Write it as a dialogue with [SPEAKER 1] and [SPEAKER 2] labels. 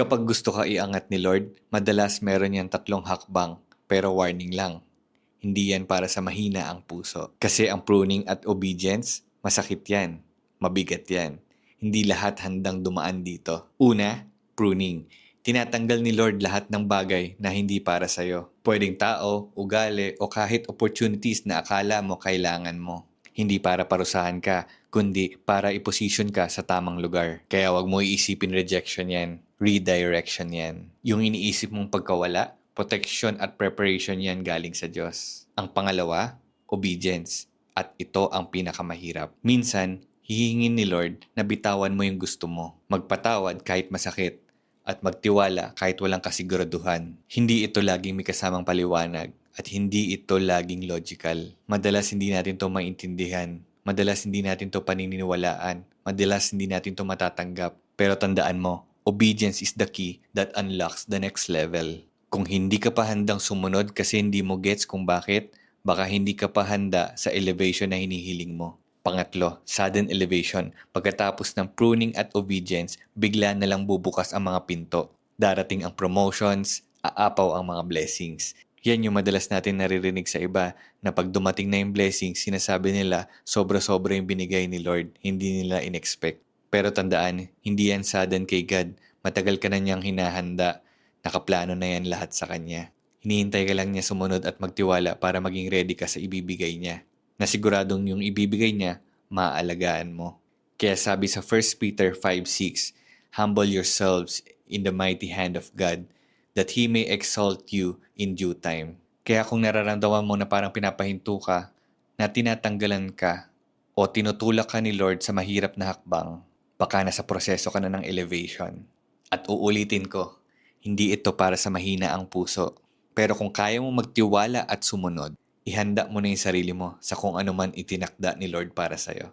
[SPEAKER 1] Kapag gusto ka iangat ni Lord, madalas meron yan tatlong hakbang, pero warning lang. Hindi yan para sa mahina ang puso. Kasi ang pruning at obedience, masakit yan. Mabigat yan. Hindi lahat handang dumaan dito. Una, pruning. Tinatanggal ni Lord lahat ng bagay na hindi para sa'yo. Pwedeng tao, ugali, o kahit opportunities na akala mo kailangan mo. Hindi para parusahan ka, kundi para iposition ka sa tamang lugar. Kaya wag mo iisipin rejection yan. Redirection yan. Yung iniisip mong pagkawala, protection at preparation yan galing sa Diyos. Ang pangalawa, obedience. At ito ang pinakamahirap. Minsan, hihingin ni Lord na bitawan mo yung gusto mo. Magpatawad kahit masakit at magtiwala kahit walang kasiguraduhan. Hindi ito laging may kasamang paliwanag at hindi ito laging logical. Madalas hindi natin to maintindihan. Madalas hindi natin to paniniwalaan. Madalas hindi natin to matatanggap. Pero tandaan mo, obedience is the key that unlocks the next level. Kung hindi ka pa handang sumunod kasi hindi mo gets kung bakit, baka hindi ka pa handa sa elevation na hinihiling mo. Pangatlo, sudden elevation. Pagkatapos ng pruning at obedience, bigla na lang bubukas ang mga pinto. Darating ang promotions, aapaw ang mga blessings. Yan yung madalas natin naririnig sa iba na pag dumating na yung blessings, sinasabi nila sobra-sobra yung binigay ni Lord, hindi nila inexpect. Pero tandaan, hindi yan sudden kay God. Matagal ka na niyang hinahanda. Nakaplano na yan lahat sa Kanya. Hinihintay ka lang niya sumunod at magtiwala para maging ready ka sa ibibigay niya na siguradong yung ibibigay niya, maaalagaan mo. Kaya sabi sa 1 Peter 5.6, Humble yourselves in the mighty hand of God, that He may exalt you in due time. Kaya kung nararamdaman mo na parang pinapahinto ka, na tinatanggalan ka, o tinutulak ka ni Lord sa mahirap na hakbang, baka nasa proseso ka na ng elevation. At uulitin ko, hindi ito para sa mahina ang puso. Pero kung kaya mo magtiwala at sumunod, ihanda mo na yung sarili mo sa kung ano man itinakda ni Lord para sa'yo.